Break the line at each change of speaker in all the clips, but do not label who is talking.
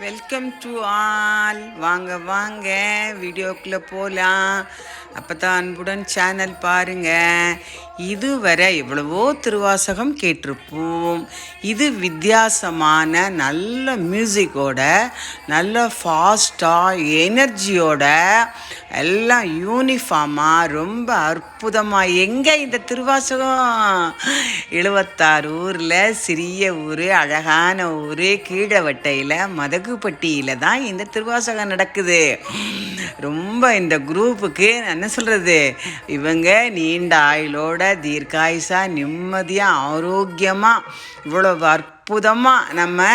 Welcome to all வாங்க வாங்க. வீடியோக்குள்ளே போகலாம் அப்போ தான் அன்புடன் சேனல் பாருங்க. இதுவரை எவ்வளவோ திருவாசகம் கேட்டிருப்போம். இது வித்தியாசமான நல்ல மியூசிக்கோட நல்ல ஃபாஸ்ட்டாக எனர்ஜியோட எல்லாம் யூனிஃபார்மாக ரொம்ப அற்புதமாக எங்கே இந்த திருவாசகம்? எழுபத்தாறு ஊரில் சிறிய ஊர் அழகான ஊர் கீழவட்டையில் மதகுப்பட்டியில் தான் இந்த திருவாசகம் நடக்குது. ரொம்ப இந்த குரூப்புக்கு நான் என்ன சொல்கிறது இவங்க நீண்ட ஆயுளோட தீர்க்காயுசா நிம்மதியாக ஆரோக்கியமாக இவ்வளோ அற்புதமாக நம்ம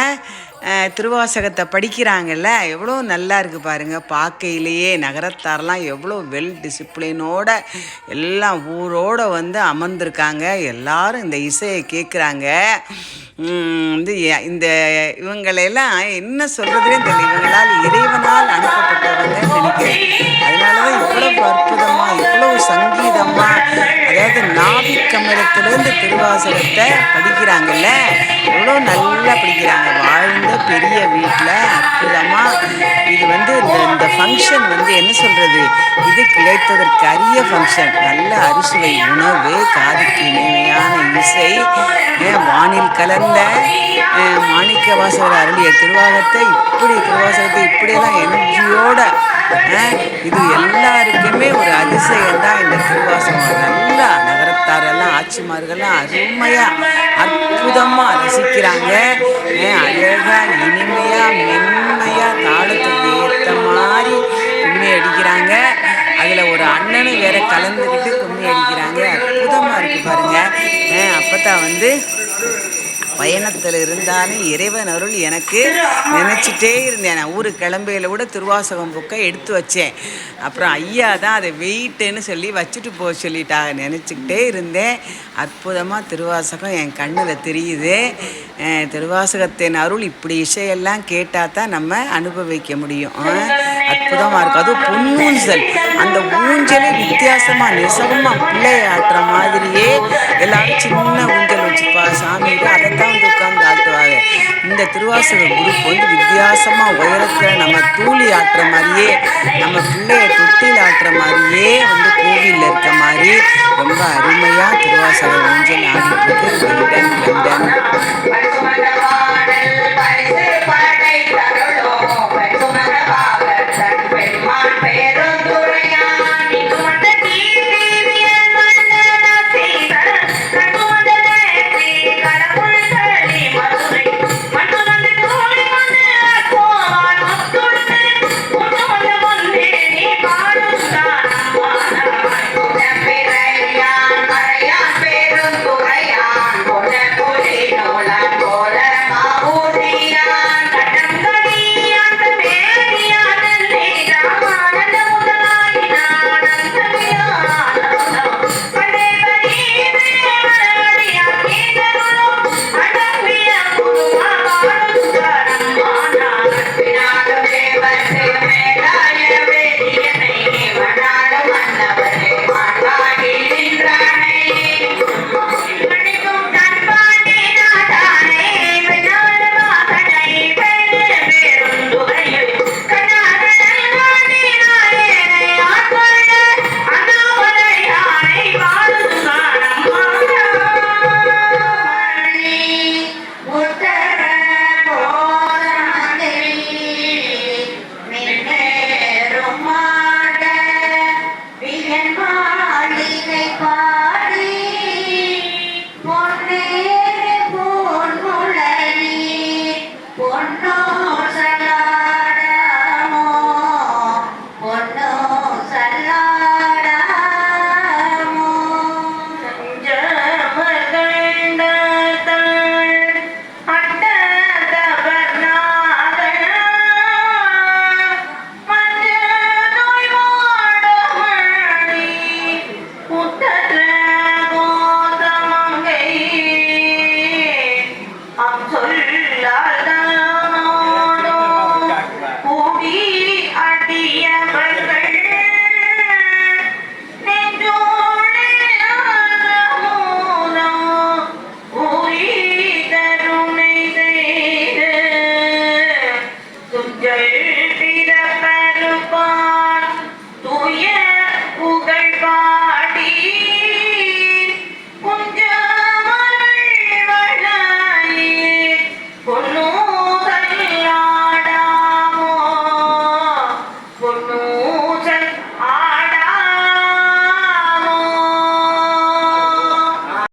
திருவாசகத்தை படிக்கிறாங்கல்ல எவ்வளோ நல்லா இருக்குது பாருங்கள் பார்க்கையிலேயே நகரத்தாரெலாம் எவ்வளோ வெல் டிசிப்ளினோட எல்லாம் ஊரோட வந்து அமர்ந்திருக்காங்க. எல்லாரும் இந்த இசையை கேட்குறாங்க வந்து இந்த இவங்களெல்லாம் என்ன சொல்கிறதுனே தெரியல. இவங்களா நாபிக்கமலத்திலேருந்து திருவாசகத்தை படிக்கிறாங்கல்ல? எவ்வளோ நல்லா படிக்கிறாங்க. வாழ்ந்த பெரிய வீட்டில் அற்புதமாக இது வந்து இந்த இந்த ஃபங்க்ஷன் வந்து என்ன சொல்கிறது இது கிடைத்ததற்கு அரிய ஃபங்க்ஷன் நல்ல அறுசுவை உணவு காதுக்கு இனிமையான இசை வானில் கலந்த மாணிக்க வாசகர் அருளிய திருவாகத்தை இப்படி திருவாசகத்தை இப்படியெல்லாம் எனர்ஜியோட இது எல்லாருக்குமே ஒரு அதிசயம் தான் இந்த திருவாசகம். நல்லா நகரத்தாரெல்லாம் ஆட்சிமார்கள்லாம் அருமையாக அற்புதமாக ரசிக்கிறாங்க. அஹ், அழகா இனிமையாக மென்மையாக தாளத்துக்கு ஏற்ற மாதிரி கும்மி அடிக்கிறாங்க. அதில் ஒரு அண்ணனும் வேற கலந்துக்கிட்டு கும்மி அடிக்கிறாங்க. அற்புதமாக இருக்குது பாருங்க. அப்போ தான் வந்து பயணத்தில் இருந்தாலும் இறைவன் அருள் எனக்கு நினச்சிட்டே இருந்தேன். நான் ஊருக்கு கிளம்பையில் கூட திருவாசகம் புக்கை எடுத்து வச்சேன். அப்புறம் ஐயா தான் அதை வெயிட்டுன்னு சொல்லி வச்சுட்டு போக சொல்லிட்டாங்க நினச்சிக்கிட்டே இருந்தேன். அற்புதமாக திருவாசகம் என் கண்ணில் தெரியுது. திருவாசகத்தின் அருள் இப்படி இசையெல்லாம் கேட்டால் தான் நம்ம அனுபவிக்க முடியும். அற்புதமாக இருக்கும். அதுவும் பொன்னூஞ்சல் அந்த ஊஞ்சலே வித்தியாசமாக நெசவமாக பிள்ளையா இந்த திருவாசக குரூப் வந்து வித்தியாசமாக உயரத்தில் நம்ம தூளி ஆட்டுற மாதிரியே நம்ம பிள்ளைய தொட்டில் ஆட்டுற மாதிரியே வந்து கோவிலில் இருக்க மாதிரி ரொம்ப அருமையாக திருவாசக ஊஞ்சல் ஆடிட்டு இருக்கு. London London
I'm not. Ugaipa.